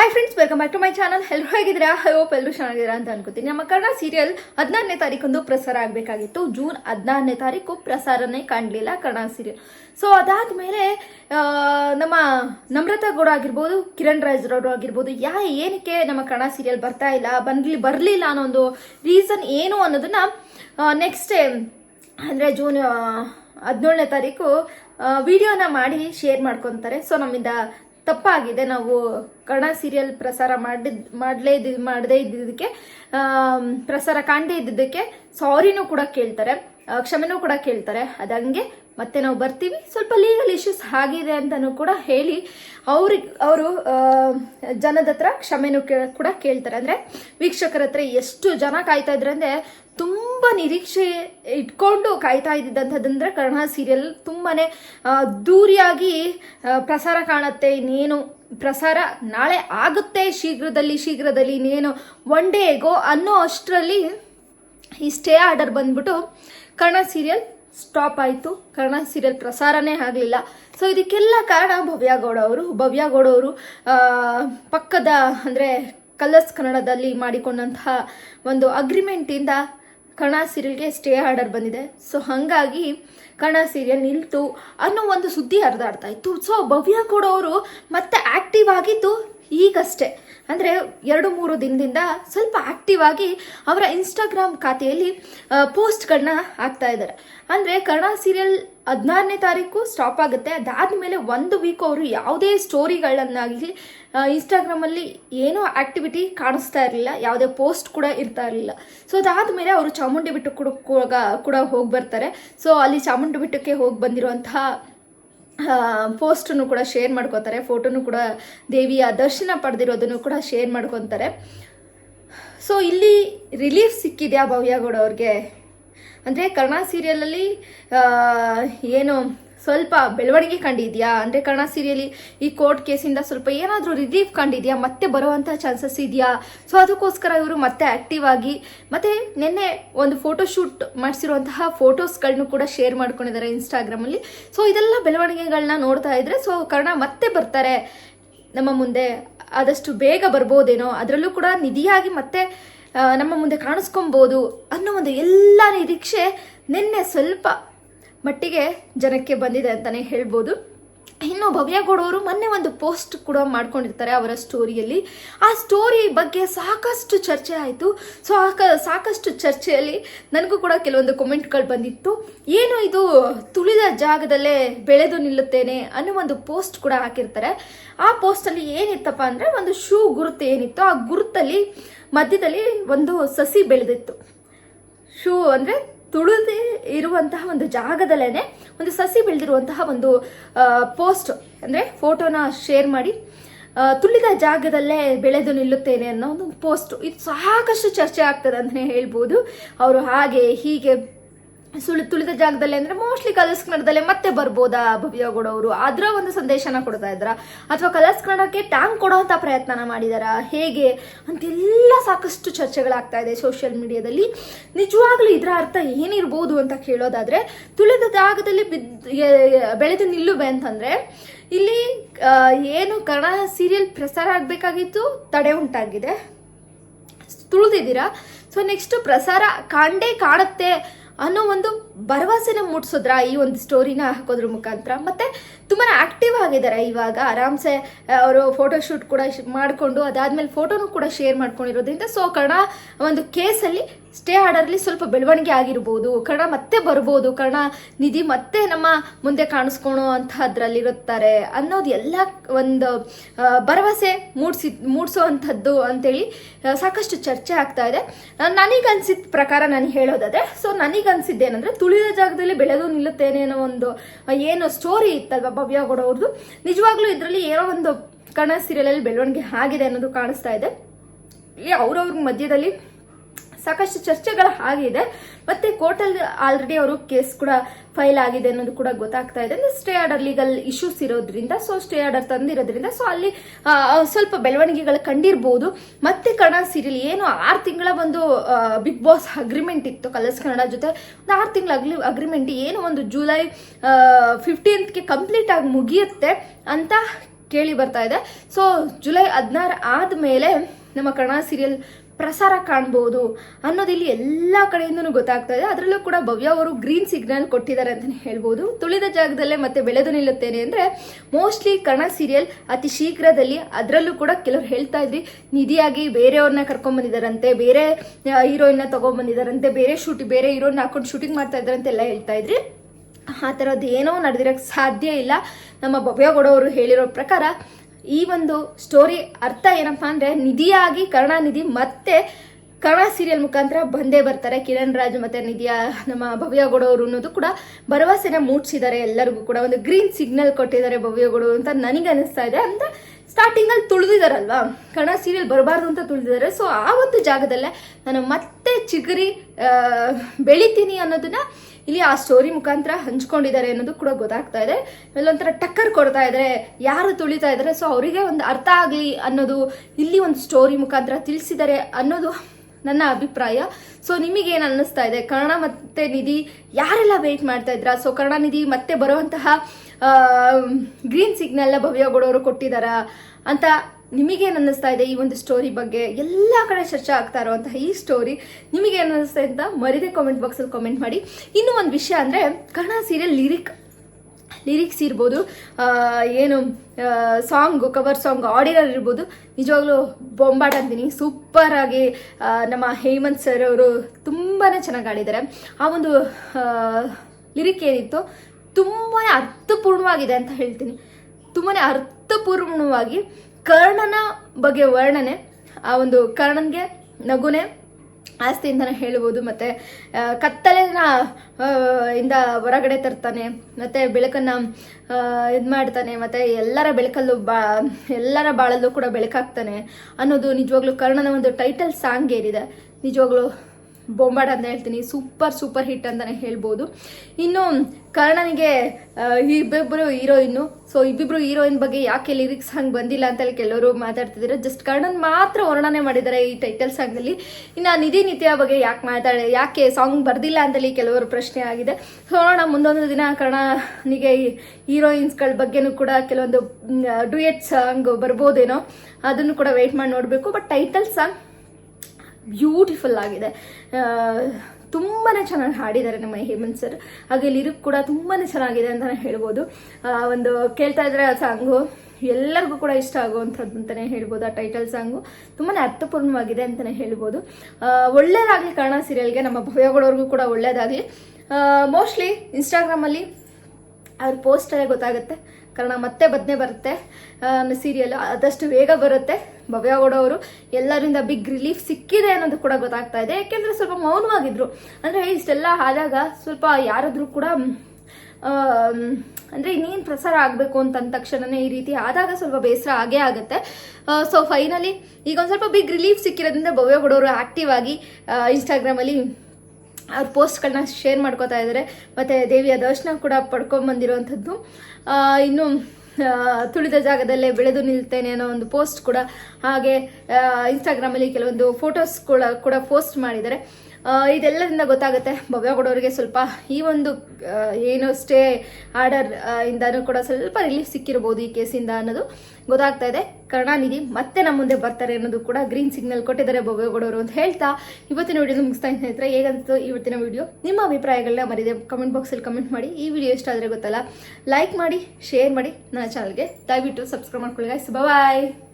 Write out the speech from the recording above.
Hi friends welcome back to my channel ಎಲ್ಲರೂ ಹೇಗಿದ್ದೀರಾ? I hope ಎಲ್ಲರೂ ಚೆನ್ನಾಗಿದ್ದೀರಾ ಅಂತ ಅನ್ಕೋತೀನಿ. ನಮ್ಮ ಕನ್ನಡ ಸೀರಿಯಲ್ ಹದಿನಾರನೇ ತಾರೀಕೊಂದು ಪ್ರಸಾರ ಆಗಬೇಕಾಗಿತ್ತು. ಜೂನ್ ಹದಿನಾರನೇ ತಾರೀಕು ಪ್ರಸಾರನೇ ಕಾಣಲಿಲ್ಲ ಕನ್ನಡ ಸೀರಿಯಲ್ ಸೊ ಅದಾದಮೇಲೆ ನಮ್ಮ ನಮ್ರತಾ ಗೌಡ ಆಗಿರ್ಬೋದು, ಕಿರಣ್ ರಾಜ್ರವರು ಆಗಿರ್ಬೋದು ಯಾ ಏನಕ್ಕೆ ನಮ್ಮ ಕನ್ನಡ ಸೀರಿಯಲ್ ಬರ್ತಾ ಇಲ್ಲ, ಬಂದ್ಲಿ ಬರಲಿಲ್ಲ ಅನ್ನೋ ಒಂದು ರೀಸನ್ ಏನು ಅನ್ನೋದನ್ನ ನೆಕ್ಸ್ಟ್ ಅಂದರೆ ಜೂನ್ ಹದಿನೇಳನೇ ತಾರೀಕು ವಿಡಿಯೋನ ಮಾಡಿ ಶೇರ್ ಮಾಡ್ಕೊತಾರೆ. ಸೊ ನಮ್ಮಿಂದ ತಪ್ಪಾಗಿದೆ. ನಾವು ಕನ್ನಡ ಸೀರಿಯಲ್ ಪ್ರಸಾರ ಮಾಡಿದ್, ಮಾಡಲೇ ಇದ್ದ ಮಾಡದೇ ಇದ್ದಿದ್ದಕ್ಕೆ ಪ್ರಸಾರ ಕಾಣದೇ ಇದ್ದಿದ್ದಕ್ಕೆ ಸಾರಿನೂ ಕೂಡ ಕೇಳ್ತಾರೆ. ಕ್ಷಮೆನೂ ಕೂಡ ಕೇಳ್ತಾರೆ. ಅದಂಗೆ ಮತ್ತೆ ನಾವು ಬರ್ತೀವಿ. ಸ್ವಲ್ಪ ಲೀಗಲ್ ಇಶ್ಯೂಸ್ ಆಗಿದೆ ಅಂತಲೂ ಕೂಡ ಹೇಳಿ ಅವ್ರಿಗೆ, ಅವರು ಜನದ ಹತ್ರ ಕ್ಷಮೆನೂ ಕೂಡ ಕೇಳ್ತಾರೆ. ಅಂದರೆ ವೀಕ್ಷಕರ ಹತ್ರ ಎಷ್ಟು ಜನ ಕಾಯ್ತಾ ಇದ್ರೆ ಅಂದರೆ ತುಂಬ ನಿರೀಕ್ಷೆ ಇಟ್ಕೊಂಡು ಕಾಯ್ತಾ ಇದ್ದಿದ್ದಂಥದ್ದಂದ್ರೆ ಕರ್ಣ ಸೀರಿಯಲ್ ತುಂಬಾ ದೂರಿಯಾಗಿ ಪ್ರಸಾರ ಕಾಣುತ್ತೆ, ಇನ್ನೇನು ಪ್ರಸಾರ ನಾಳೆ ಆಗುತ್ತೆ, ಶೀಘ್ರದಲ್ಲಿ ಶೀಘ್ರದಲ್ಲಿ ಇನ್ನೇನು ಒನ್ ಡೇಗೋ ಅನ್ನೋ ಅಷ್ಟರಲ್ಲಿ ಈ ಸ್ಟೇ ಆರ್ಡರ್ ಬಂದ್ಬಿಟ್ಟು ಕನ್ನಡ ಸೀರಿಯಲ್ ಸ್ಟಾಪ್ ಆಯಿತು. ಕನ್ನಡ ಸೀರಿಯಲ್ ಪ್ರಸಾರನೇ ಆಗಲಿಲ್ಲ. ಸೊ ಇದಕ್ಕೆಲ್ಲ ಕಾರಣ ಭವ್ಯಗೌಡ ಅವರು. ಭವ್ಯಗೌಡ ಅವರು ಪಕ್ಕದ, ಅಂದರೆ ಕಲರ್ಸ್ ಕನ್ನಡದಲ್ಲಿ ಮಾಡಿಕೊಂಡಂತಹ ಒಂದು ಅಗ್ರಿಮೆಂಟಿಂದ ಕನ್ನಡ ಸೀರಿಯಲ್ಗೆ ಸ್ಟೇ ಆರ್ಡರ್ ಬಂದಿದೆ. ಸೊ ಹಾಗಾಗಿ ಕಣ ಸೀರಿಯಲ್ ನಿಲ್ತು ಅನ್ನೋ ಒಂದು ಸುದ್ದಿ ಹರಿದಾಡ್ತಾ ಇತ್ತು. ಸೊ ಭವ್ಯ ಕೂಡ ಅವರು ಮತ್ತೆ ಆಕ್ಟಿವ್ ಆಗಿದ್ದು ಈಗಷ್ಟೇ. ಅಂದರೆ ಎರಡು ಮೂರು ದಿನದಿಂದ ಸ್ವಲ್ಪ ಆಕ್ಟಿವ್ ಆಗಿ ಅವರ ಇನ್ಸ್ಟಾಗ್ರಾಮ್ ಖಾತೆಯಲ್ಲಿ ಪೋಸ್ಟ್ಗಳನ್ನ ಹಾಕ್ತಾ ಇದ್ದಾರೆ. ಅಂದರೆ ಕನ್ನಡ ಸೀರಿಯಲ್ ಹದಿನಾರನೇ ತಾರೀಕು ಸ್ಟಾಪ್ ಆಗುತ್ತೆ. ಅದಾದಮೇಲೆ ಒಂದು ವೀಕ್ ಅವರು ಯಾವುದೇ ಸ್ಟೋರಿಗಳನ್ನಾಗಲಿ ಇನ್ಸ್ಟಾಗ್ರಾಮಲ್ಲಿ ಏನೋ ಆಕ್ಟಿವಿಟಿ ಕಾಣಿಸ್ತಾ ಇರಲಿಲ್ಲ. ಯಾವುದೇ ಪೋಸ್ಟ್ ಕೂಡ ಇರ್ತಾ ಇರಲಿಲ್ಲ. ಸೊ ಅದಾದಮೇಲೆ ಅವರು ಚಾಮುಂಡಿ ಬೆಟ್ಟಕ್ಕೆ ಕೂಡ, ಕೂಡ- ಕೂಡ ಹೋಗಿ ಬರ್ತಾರೆ. ಸೊ ಅಲ್ಲಿ ಚಾಮುಂಡಿ ಬೆಟ್ಟಕ್ಕೆ ಹೋಗಿ ಬಂದಿರುವಂತಹ ಪೋಸ್ಟನ್ನು ಕೂಡ ಶೇರ್ ಮಾಡ್ಕೋತಾರೆ, ಫೋಟೋನು ಕೂಡ ದೇವಿಯ ದರ್ಶನ ಪಡೆದಿರೋದನ್ನು ಕೂಡ ಶೇರ್ ಮಾಡ್ಕೊತಾರೆ. ಸೊ ಇಲ್ಲಿ ರಿಲೀಫ್ ಸಿಕ್ಕಿದೆಯಾ ಭವ್ಯಗೌಡ ಅವ್ರಿಗೆ. ಅಂದರೆ ಕನ್ನಡ ಸೀರಿಯಲಲ್ಲಿ ಏನು ಸ್ವಲ್ಪ ಬೆಳವಣಿಗೆ ಕಂಡಿದ್ಯಾ? ಅಂದರೆ ಕನ್ನಡ ಸೀರಿಯಲಿ ಈ ಕೋರ್ಟ್ ಕೇಸಿಂದ ಸ್ವಲ್ಪ ಏನಾದರೂ ರಿಲೀಫ್ ಕಂಡಿದ್ಯಾ? ಮತ್ತೆ ಬರುವಂಥ ಚಾನ್ಸಸ್ ಇದೆಯಾ? ಸೊ ಅದಕ್ಕೋಸ್ಕರ ಇವರು ಮತ್ತೆ ಆಕ್ಟಿವ್ ಆಗಿ, ಮತ್ತು ನಿನ್ನೆ ಒಂದು ಫೋಟೋ ಶೂಟ್ ಮಾಡಿಸಿರುವಂತಹ ಫೋಟೋಸ್ಗಳನ್ನೂ ಕೂಡ ಶೇರ್ ಮಾಡ್ಕೊಂಡಿದ್ದಾರೆ ಇನ್ಸ್ಟಾಗ್ರಾಮಲ್ಲಿ ಸೊ ಇದೆಲ್ಲ ಬೆಳವಣಿಗೆಗಳನ್ನ ನೋಡ್ತಾ ಇದ್ರೆ ಸೊ ಕನ್ನಡ ಮತ್ತೆ ಬರ್ತಾರೆ. ನಮ್ಮ ಮುಂದೆ ಆದಷ್ಟು ಬೇಗ ಬರ್ಬೋದೇನೋ, ಅದರಲ್ಲೂ ಕೂಡ ನಿಧಿಯಾಗಿ ಮತ್ತೆ ನಮ್ಮ ಮುಂದೆ ಕಾಣಿಸ್ಕೊಬೋದು ಅನ್ನೋ ಒಂದು ಎಲ್ಲ ನಿರೀಕ್ಷೆ ನಿನ್ನೆ ಸ್ವಲ್ಪ ಮಟ್ಟಿಗೆ ಜನಕ್ಕೆ ಬಂದಿದೆ ಅಂತಲೇ ಹೇಳ್ಬೋದು. ಇನ್ನು ಭವ್ಯಗೌಡವರು ಮೊನ್ನೆ ಒಂದು ಪೋಸ್ಟ್ ಕೂಡ ಮಾಡ್ಕೊಂಡಿರ್ತಾರೆ ಅವರ ಸ್ಟೋರಿಯಲ್ಲಿ. ಆ ಸ್ಟೋರಿ ಬಗ್ಗೆ ಸಾಕಷ್ಟು ಚರ್ಚೆ ಆಯಿತು. ಸೊ ಸಾಕಷ್ಟು ಚರ್ಚೆಯಲ್ಲಿ ನನಗೂ ಕೂಡ ಕೆಲವೊಂದು ಕಮೆಂಟ್ಗಳು ಬಂದಿತ್ತು. ಏನು ಇದು ತುಳಿದ ಜಾಗದಲ್ಲೇ ಬೆಳೆದು ನಿಲ್ಲುತ್ತೇನೆ ಅನ್ನೋ ಒಂದು ಪೋಸ್ಟ್ ಕೂಡ ಹಾಕಿರ್ತಾರೆ. ಆ ಪೋಸ್ಟಲ್ಲಿ ಏನಿತ್ತಪ್ಪ ಅಂದರೆ ಒಂದು ಶೂ ಗುರುತು ಏನಿತ್ತು. ಆ ಗುರುತಲ್ಲಿ ಮಧ್ಯದಲ್ಲಿ ಒಂದು ಸಸಿ ಬೆಳೆದಿತ್ತು. ಶೂ ಅಂದರೆ ತುಳಿದೇ ಇರುವಂತಹ ಒಂದು ಜಾಗದಲ್ಲೇನೆ ಒಂದು ಸಸಿ ಬೆಳೆದಿರುವಂತಹ ಒಂದು ಪೋಸ್ಟ್ ಅಂದರೆ ಫೋಟೋನ ಶೇರ್ ಮಾಡಿ ತುಳಿದ ಜಾಗದಲ್ಲೇ ಬೆಳೆದು ನಿಲ್ಲುತ್ತೇನೆ ಅನ್ನೋ ಒಂದು ಪೋಸ್ಟ್ ಇದು ಸಾಕಷ್ಟು ಚರ್ಚೆ ಆಗ್ತದೆ ಅಂತಲೇ ಹೇಳ್ಬೋದು. ಅವರು ಹಾಗೆ ಹೀಗೆ ಸುಳಿ ತುಳಿದ ಜಾಗದಲ್ಲಿ ಅಂದ್ರೆ ಮೋಸ್ಟ್ಲಿ ಕಲರ್ಸ್ ಕನ್ನಡದಲ್ಲೇ ಮತ್ತೆ ಬರ್ಬೋದಾ ಭವ್ಯಗೌಡ ಅವರು ಅದರ ಒಂದು ಸಂದೇಶನ ಕೊಡ್ತಾ ಇದ್ರ? ಅಥವಾ ಕಲರ್ಸ್ ಕನ್ನಡಕ್ಕೆ ಟ್ಯಾಂಕ್ ಕೊಡೋಂಥ ಪ್ರಯತ್ನ ಮಾಡಿದಾರ? ಹೇಗೆ? ಅಂತೆಲ್ಲ ಸಾಕಷ್ಟು ಚರ್ಚೆಗಳಾಗ್ತಾ ಇದೆ ಸೋಷಿಯಲ್ ಮೀಡಿಯಾದಲ್ಲಿ ನಿಜವಾಗ್ಲೂ ಇದರ ಅರ್ಥ ಏನಿರ್ಬೋದು ಅಂತ ಕೇಳೋದಾದ್ರೆ, ತುಳಿದ ಜಾಗದಲ್ಲಿ ಬಿದ್ದು ಬೆಳೆದು ನಿಲ್ಲುವೆ ಅಂತಂದ್ರೆ, ಇಲ್ಲಿ ಏನು ಕನ್ನಡ ಸೀರಿಯಲ್ ಪ್ರಸಾರ ಆಗಬೇಕಾಗಿತ್ತು? ತಡೆ ಉಂಟಾಗಿದೆ. ತುಳಿದಿದ್ದೀರಾ? ಸೊ ನೆಕ್ಸ್ಟ್ ಪ್ರಸಾರ ಕಾಂಡೇ ಕಾಣುತ್ತೆ. ಅನ್ನೋ ಒಂದು ಭರವಸೆನ ಮೂಡಿಸಿದ್ರ ಈ ಒಂದು ಸ್ಟೋರಿನ ಹಾಕೋದ್ರ ಮುಖಾಂತರ? ಮತ್ತೆ ತುಂಬಾ ಆಕ್ಟಿವ್ ಆಗಿದ್ದಾರೆ ಇವಾಗ. ಆರಾಮ್ಸೆ ಅವರು ಫೋಟೋಶೂಟ್ ಕೂಡ ಮಾಡಿಕೊಂಡು ಅದಾದ್ಮೇಲೆ ಫೋಟೋನು ಕೂಡ ಶೇರ್ ಮಾಡ್ಕೊಂಡಿರೋದ್ರಿಂದ ಸೊ ಕನ್ನಡ ಒಂದು ಕೇಸಲ್ಲಿ ಸ್ಟೇ ಆರ್ಡರ್ಲಿ ಸ್ವಲ್ಪ ಬೆಳವಣಿಗೆ ಆಗಿರ್ಬೋದು. ಕನ್ನಡ ಮತ್ತೆ ಬರ್ಬೋದು. ಕನ್ನಡ ನಿಧಿ ಮತ್ತೆ ನಮ್ಮ ಮುಂದೆ ಕಾಣಿಸ್ಕೊಳೋ ಅಂತಹದ್ರಲ್ಲಿರುತ್ತಾರೆ ಅನ್ನೋದು ಎಲ್ಲ ಒಂದು ಭರವಸೆ ಮೂಡಿಸಿ ಮೂಡಿಸೋವಂಥದ್ದು ಅಂತೇಳಿ ಸಾಕಷ್ಟು ಚರ್ಚೆ ಆಗ್ತಾ ಇದೆ. ನನಗನ್ಸಿದ ಪ್ರಕಾರ ನಾನು ಹೇಳೋದಾದ್ರೆ ಸೊ ನನಗನ್ಸಿದ್ದೇನೆಂದ್ರೆ ತುಳಿದ ಜಾಗದಲ್ಲಿ ಬೆಳೆದು ನಿಲ್ಲುತ್ತೇನೆ ಅನ್ನೋ ಒಂದು ಏನು ಸ್ಟೋರಿ ಇತ್ತಲ್ವ ಭವ್ಯಗೌಡ ಅವ್ರದ್ದು ನಿಜವಾಗ್ಲೂ ಇದರಲ್ಲಿ ಏನೋ ಒಂದು ಕನ್ನಡ ಸೀರಿಯಲಲ್ಲಿ ಬೆಳವಣಿಗೆ ಆಗಿದೆ ಅನ್ನೋದು ಕಾಣಿಸ್ತಾ ಇದೆ. ಅವ್ರವ್ರ ಮಧ್ಯದಲ್ಲಿ ಸಾಕಷ್ಟು ಚರ್ಚೆಗಳು ಆಗಿದೆ ಮತ್ತೆ ಕೋರ್ಟಲ್ಲಿ ಆಲ್ರೆಡಿ ಅವರು ಕೇಸ್ ಕೂಡ ಫೈಲ್ ಆಗಿದೆ ಅನ್ನೋದು ಕೂಡ ಗೊತ್ತಾಗ್ತಾ ಇದೆ. ಸ್ಟೇ ಆರ್ಡರ್ ಲೀಗಲ್ ಇಶ್ಯೂಸ್ ಇರೋದ್ರಿಂದ ಸೊ ಸ್ಟೇ ಆರ್ಡರ್ ತಂದಿರೋದ್ರಿಂದ ಸೊ ಅಲ್ಲಿ ಸ್ವಲ್ಪ ಬೆಳವಣಿಗೆಗಳು ಕಂಡಿರ್ಬೋದು. ಮತ್ತೆ ಕನ್ನಡ ಸೀರಿಯಲ್ ಏನು ಆರು ತಿಂಗಳ ಒಂದು ಬಿಗ್ ಬಾಸ್ ಅಗ್ರಿಮೆಂಟ್ ಇತ್ತು ಕಲರ್ಸ್ ಕನ್ನಡ ಜೊತೆ. ಒಂದು ಆರು ತಿಂಗಳ ಅಗ್ಲಿ ಅಗ್ರಿಮೆಂಟ್ ಏನು ಒಂದು ಜುಲೈ ಫಿಫ್ಟೀನ್ತ್ಗೆ ಕಂಪ್ಲೀಟ್ ಆಗಿ ಮುಗಿಯುತ್ತೆ ಅಂತ ಕೇಳಿ ಬರ್ತಾ ಇದೆ. ಸೊ ಜುಲೈ ಹದಿನಾರು ಆದಮೇಲೆ ನಮ್ಮ ಕನ್ನಡ ಸೀರಿಯಲ್ ಪ್ರಸಾರ ಕಾಣ್ಬೋದು ಅನ್ನೋದು ಇಲ್ಲಿ ಎಲ್ಲ ಕಡೆಯಿಂದನೂ ಗೊತ್ತಾಗ್ತಾ ಇದೆ. ಅದರಲ್ಲೂ ಕೂಡ ಭವ್ಯ ಅವರು ಗ್ರೀನ್ ಸಿಗ್ನಲ್ ಕೊಟ್ಟಿದ್ದಾರೆ ಅಂತಲೇ ಹೇಳ್ಬೋದು. ತುಳಿದ ಜಾಗದಲ್ಲೇ ಮತ್ತೆ ಬೆಳೆದು ನಿಲ್ಲುತ್ತೇನೆ ಅಂದರೆ ಮೋಸ್ಟ್ಲಿ ಕನ್ನಡ ಸೀರಿಯಲ್ ಅತಿ ಶೀಘ್ರದಲ್ಲಿ ಅದರಲ್ಲೂ ಕೂಡ ಕೆಲವರು ಹೇಳ್ತಾ ಇದ್ವಿ ನಿಧಿಯಾಗಿ ಬೇರೆಯವ್ರನ್ನ ಕರ್ಕೊಂಬಂದಿದ್ದಾರಂತೆ ಬೇರೆ ಹೀರೋಯಿನ್ನ ತೊಗೊಂಡ್ಬಂದಿದ್ದಾರಂತೆ ಬೇರೆ ಶೂಟಿ ಬೇರೆ ಹೀರೋಯಿನ್ ಹಾಕೊಂಡು ಶೂಟಿಂಗ್ ಮಾಡ್ತಾ ಇದ್ದಾರಂತೆ ಎಲ್ಲ ಹೇಳ್ತಾ ಇದ್ರಿ. ಆ ಥರದ್ದು ಏನೋ ನಡೆದಿರೋಕ್ಕೆ ಸಾಧ್ಯ ಇಲ್ಲ. ನಮ್ಮ ಭವ್ಯಗೌಡ ಅವರು ಹೇಳಿರೋ ಪ್ರಕಾರ ಈ ಒಂದು ಸ್ಟೋರಿ ಅರ್ಥ ಏನಪ್ಪಾ ಅಂದರೆ ನಿಧಿಯಾಗಿ ಕರುಣಾನಿಧಿ ನಿಧಿ ಮತ್ತೆ ಕನ್ನಡ ಸೀರಿಯಲ್ ಮುಖಾಂತರ ಬಂದೇ ಬರ್ತಾರೆ. ಕಿರಣ್ ರಾಜ್ ಮತ್ತೆ ನಿಧಿಯ ನಮ್ಮ ಭವ್ಯಗೌಡ ಅನ್ನೋದು ಕೂಡ ಭರವಸೆನ ಮೂಡಿಸಿದ್ದಾರೆ ಎಲ್ಲರಿಗೂ ಕೂಡ. ಒಂದು ಗ್ರೀನ್ ಸಿಗ್ನಲ್ ಕೊಟ್ಟಿದ್ದಾರೆ ಭವ್ಯಗೌಡ ಅಂತ ನನಗೆ ಅನಿಸ್ತಾ ಇದೆ. ಅಂತ ಸ್ಟಾರ್ಟಿಂಗ್ ಅಲ್ಲಿ ತುಳಿದಿದಾರಲ್ವಾ? ಕನ್ನಡ ಸೀರಿಯಲ್ ಬರಬಾರ್ದು ಅಂತ ತುಳಿದಿದ್ದಾರೆ ಸೊ ಆ ಒಂದು ಜಾಗದಲ್ಲೇ ನಾನು ಮತ್ತೆ ಚಿಗುರಿ ಬೆಳಿತೀನಿ ಅನ್ನೋದನ್ನ ಇಲ್ಲಿ ಆ ಸ್ಟೋರಿ ಮುಖಾಂತರ ಹಂಚ್ಕೊಂಡಿದ್ದಾರೆ ಅನ್ನೋದು ಕೂಡ ಗೊತ್ತಾಗ್ತಾ ಇದೆ. ಇಲ್ಲೊಂಥರ ಟಕ್ಕರ್ ಕೊಡ್ತಾ ಇದ್ದಾರೆ. ಯಾರು ತುಳಿತಾ ಇದ್ರೆ ಸೊ ಅವರಿಗೆ ಒಂದು ಅರ್ಥ ಆಗಲಿ ಅನ್ನೋದು ಇಲ್ಲಿ ಒಂದು ಸ್ಟೋರಿ ಮುಖಾಂತರ ತಿಳಿಸಿದ್ದಾರೆ ಅನ್ನೋದು ನನ್ನ ಅಭಿಪ್ರಾಯ. ಸೊ ನಿಮಗೇನು ಅನ್ನಿಸ್ತಾ ಇದೆ? ಕನ್ನಡ ಮತ್ತೆ ನಿಧಿ ಯಾರೆಲ್ಲ ವೆಯ್ಟ್ ಮಾಡ್ತಾ ಇದ್ರ? ಸೊ ಕನ್ನಡ ನಿಧಿ ಮತ್ತೆ ಬರುವಂತಹ ಗ್ರೀನ್ ಸಿಗ್ನಲ್ನ ಭವ್ಯಗೌಡವರು ಕೊಟ್ಟಿದ್ದಾರಾ ಅಂತ ನಿಮಗೇನು ಅನ್ನಿಸ್ತಾ ಇದೆ ಈ ಒಂದು ಸ್ಟೋರಿ ಬಗ್ಗೆ? ಎಲ್ಲ ಕಡೆ ಚರ್ಚೆ ಆಗ್ತಾ ಇರುವಂತಹ ಈ ಸ್ಟೋರಿ ನಿಮಗೇನು ಅನ್ನಿಸ್ತಾ ಅಂತ ಮರಿದೆ ಕಾಮೆಂಟ್ ಬಾಕ್ಸಲ್ಲಿ ಕಾಮೆಂಟ್ ಮಾಡಿ. ಇನ್ನೂ ಒಂದು ವಿಷಯ ಅಂದರೆ, ಕನ್ನಡ ಸೀರಿಯಲ್ ಲಿರಿಕ್ ಲಿರಿಕ್ಸ್ ಇರ್ಬೋದು ಏನು ಸಾಂಗು ಕವರ್ ಸಾಂಗ್ ಆಡಿನರ್ ಇರ್ಬೋದು. ನಿಜವಾಗ್ಲೂ ಬೊಂಬಾಟ್ ಅಂತೀನಿ. ಸೂಪರ್ ಆಗಿ ನಮ್ಮ ಹೇಮಂತ್ ಸರ್ ಅವರು ತುಂಬಾ ಚೆನ್ನಾಗಿ ಆಡಿದ್ದಾರೆ ಆ ಒಂದು ಲಿರಿಕ್ ಏನಿತ್ತು ತುಂಬಾ ಅರ್ಥಪೂರ್ಣವಾಗಿದೆ ಅಂತ ಹೇಳ್ತೀನಿ. ತುಂಬಾ ಅರ್ಥಪೂರ್ಣವಾಗಿ ಕರ್ಣನ ಬಗ್ಗೆ ವರ್ಣನೆ, ಆ ಒಂದು ಕರ್ಣನ್ಗೆ ನಗುನೆ ಆಸ್ತಿ ಹೇಳ್ಬೋದು, ಮತ್ತೆ ಕತ್ತಲೆನ ಇಂದ ಹೊರಗಡೆ ತರ್ತಾನೆ, ಮತ್ತೆ ಬೆಳಕನ್ನ ಇದು ಮಾಡ್ತಾನೆ, ಮತ್ತೆ ಎಲ್ಲರ ಬೆಳಕಲ್ಲೂ ಬಾ, ಎಲ್ಲರ ಬಾಳಲ್ಲೂ ಕೂಡ ಬೆಳಕಾಗ್ತಾನೆ ಅನ್ನೋದು ನಿಜವಾಗ್ಲೂ ಕರ್ಣನ ಒಂದು ಟೈಟಲ್ ಸಾಂಗ್ ಏನಿದೆ. ನಿಜವಾಗ್ಲೂ ಬೊಂಬಾಟ್ ಅಂತ ಹೇಳ್ತೀನಿ. ಸೂಪರ್ ಸೂಪರ್ ಹಿಟ್ ಅಂತಾನೆ ಹೇಳ್ಬೋದು. ಇನ್ನು, ಕರ್ಣನಿಗೆ ಇಬ್ಬಿಬ್ರು ಹೀರೋಯಿನ್ನು. ಸೊ ಇಬ್ಬಿಬ್ರು ಹೀರೋಯಿನ್ ಬಗ್ಗೆ ಯಾಕೆ ಲಿರಿಕ್ಸ್ ಹಂಗೆ ಬಂದಿಲ್ಲ ಅಂತೇಳಿ ಕೆಲವರು ಮಾತಾಡ್ತಿದ್ದಾರೆ ಜಸ್ಟ್ ಕರ್ಣನ್ ಮಾತ್ರ ವರ್ಣನೆ ಮಾಡಿದ್ದಾರೆ ಈ ಟೈಟಲ್ ಸಾಂಗಲ್ಲಿ ಇನ್ನು, ನಿಧಿ ನಿತ್ಯ ಬಗ್ಗೆ ಯಾಕೆ ಮಾತಾಡ, ಯಾಕೆ ಸಾಂಗ್ ಬರ್ದಿಲ್ಲ ಅಂತೇಳಿ ಕೆಲವರು ಪ್ರಶ್ನೆ ಆಗಿದೆ. ಸೊ ನೋಡೋಣ, ಮುಂದೊಂದು ದಿನ ಕರ್ಣನಿಗೆ ಹೀರೋಯಿನ್ಸ್ಗಳ ಬಗ್ಗೆನೂ ಕೂಡ ಕೆಲವೊಂದು ಡುಯೆಟ್ ಸಾಂಗ್ ಬರ್ಬೋದೇನೋ. ಅದನ್ನು ಕೂಡ ವೆಯ್ಟ್ ಮಾಡಿ ನೋಡಬೇಕು. ಬಟ್ ಟೈಟಲ್ ಸಾಂಗ್ ಬ್ಯೂಟಿಫುಲ್ ಆಗಿದೆ. ತುಂಬಾ ಚೆನ್ನಾಗಿ ಹಾಡಿದ್ದಾರೆ ನಮ್ಮ ಹೇಮಂತ್ ಸರ್. ಹಾಗೆ ಲಿರಿಕ್ ಕೂಡ ತುಂಬಾ ಚೆನ್ನಾಗಿದೆ ಅಂತಲೇ ಹೇಳ್ಬೋದು. ಒಂದು ಕೇಳ್ತಾ ಇದ್ರೆ ಆ ಸಾಂಗು ಎಲ್ಲರಿಗೂ ಕೂಡ ಇಷ್ಟ ಆಗುವಂಥದ್ದು ಅಂತಲೇ ಹೇಳ್ಬೋದು, ಆ ಟೈಟಲ್ ಸಾಂಗು. ತುಂಬಾ ಅರ್ಥಪೂರ್ಣವಾಗಿದೆ ಅಂತಲೇ ಹೇಳ್ಬೋದು. ಒಳ್ಳೇದಾಗಲಿ ಕನ್ನಡ ಸೀರಿಯಲ್ಗೆ ನಮ್ಮ ಭವ್ಯಗಳವ್ರಿಗೂ ಕೂಡ ಒಳ್ಳೇದಾಗಲಿ. ಮೋಸ್ಟ್ಲಿ ಇನ್ಸ್ಟಾಗ್ರಾಮಲ್ಲಿ ಅವ್ರ ಪೋಸ್ಟಲ್ಲೇ ಗೊತ್ತಾಗುತ್ತೆ. ಕಾರಣ ಮತ್ತೆ ಬದನೆ ಬರುತ್ತೆ. ಸೀರಿಯಲ್ ಆದಷ್ಟು ಬೇಗ ಬರುತ್ತೆ. ಭವ್ಯ ಅವರು ಎಲ್ಲರಿಂದ ಬಿಗ್ ರಿಲೀಫ್ ಸಿಕ್ಕಿದೆ ಅನ್ನೋದು ಕೂಡ ಗೊತ್ತಾಗ್ತಾ ಇದೆ. ಯಾಕೆಂದ್ರೆ ಸ್ವಲ್ಪ ಮೌನವಾಗಿದ್ರು. ಅಂದ್ರೆ ಇಷ್ಟೆಲ್ಲ ಆದಾಗ ಸ್ವಲ್ಪ ಯಾರಾದ್ರೂ ಕೂಡ ಅಂದ್ರೆ ಇನ್ನೇನು ಪ್ರಸಾರ ಆಗಬೇಕು ಅಂತ ಅಂದ ತಕ್ಷಣನೇ ಈ ರೀತಿ ಆದಾಗ ಸ್ವಲ್ಪ ಬೇಸರ ಆಗೇ ಆಗುತ್ತೆ. ಸೊ ಫೈನಲಿ ಈಗ ಒಂದು ಸ್ವಲ್ಪ ಬಿಗ್ ರಿಲೀಫ್ ಸಿಕ್ಕಿರೋದ್ರಿಂದ ಭವ್ಯಗೌಡವರು ಆಕ್ಟಿವ್ ಆಗಿ ಇನ್ಸ್ಟಾಗ್ರಾಮಲ್ಲಿ ಅವ್ರ ಪೋಸ್ಟ್ಗಳನ್ನ ಶೇರ್ ಮಾಡ್ಕೋತಾ ಇದ್ದಾರೆ ಮತ್ತು ದೇವಿಯ ದರ್ಶನ ಕೂಡ ಪಡ್ಕೊಂಬಂದಿರುವಂಥದ್ದು ಇನ್ನು ತುಳಿದ ಜಾಗದಲ್ಲೇ ಬೆಳೆದು ನಿಲ್ತೇನೆ ಅನ್ನೋ ಒಂದು ಪೋಸ್ಟ್ ಕೂಡ ಹಾಗೆ ಇನ್ಸ್ಟಾಗ್ರಾಮಲ್ಲಿ ಕೆಲವೊಂದು ಫೋಟೋಸ್ ಕೂಡ ಕೂಡ ಪೋಸ್ಟ್ ಮಾಡಿದ್ದಾರೆ. ಇದೆಲ್ಲದಿಂದ ಗೊತ್ತಾಗುತ್ತೆ. ಭವ್ಯಗೌಡವರಿಗೆ ಸ್ವಲ್ಪ ಈ ಒಂದು ಏನು ಸ್ಟೇ ಆರ್ಡರ್ ಇಂದನೂ ಕೂಡ ಸ್ವಲ್ಪ ರಿಲೀಫ್ ಸಿಕ್ಕಿರ್ಬೋದು ಈ ಕೇಸಿಂದ ಅನ್ನೋದು ಗೊತ್ತಾಗ್ತಾ ಇದೆ. ಕರುಣಾನಿಧಿ ಮತ್ತೆ ನಮ್ಮ ಮುಂದೆ ಬರ್ತಾರೆ ಅನ್ನೋದು ಕೂಡ ಗ್ರೀನ್ ಸಿಗ್ನಲ್ ಕೊಟ್ಟಿದ್ದಾರೆ ಭವ್ಯಗೌಡವರು ಅಂತ ಹೇಳ್ತಾ ಇವತ್ತಿನ ವಿಡಿಯೋ ಮುಗಿಸ್ತಾ ಸ್ನೇಹಿತರೆ. ಹೇಗಂತ ಇವತ್ತಿನ ವಿಡಿಯೋ ನಿಮ್ಮ ಅಭಿಪ್ರಾಯಗಳನ್ನ ಮರಿದೆ ಕಮೆಂಟ್ ಬಾಕ್ಸಲ್ಲಿ ಕಮೆಂಟ್ ಮಾಡಿ. ಈ ವಿಡಿಯೋ ಇಷ್ಟ ಆದರೆ ಗೊತ್ತಲ್ಲ? ಲೈಕ್ ಮಾಡಿ ಶೇರ್ ಮಾಡಿ. ನನ್ನ ಚಾನಲ್ಗೆ ದಯವಿಟ್ಟು ಸಬ್ಸ್ಕ್ರೈಬ್ ಮಾಡ್ಕೊಳ್ಳಿ ಬಾಯ್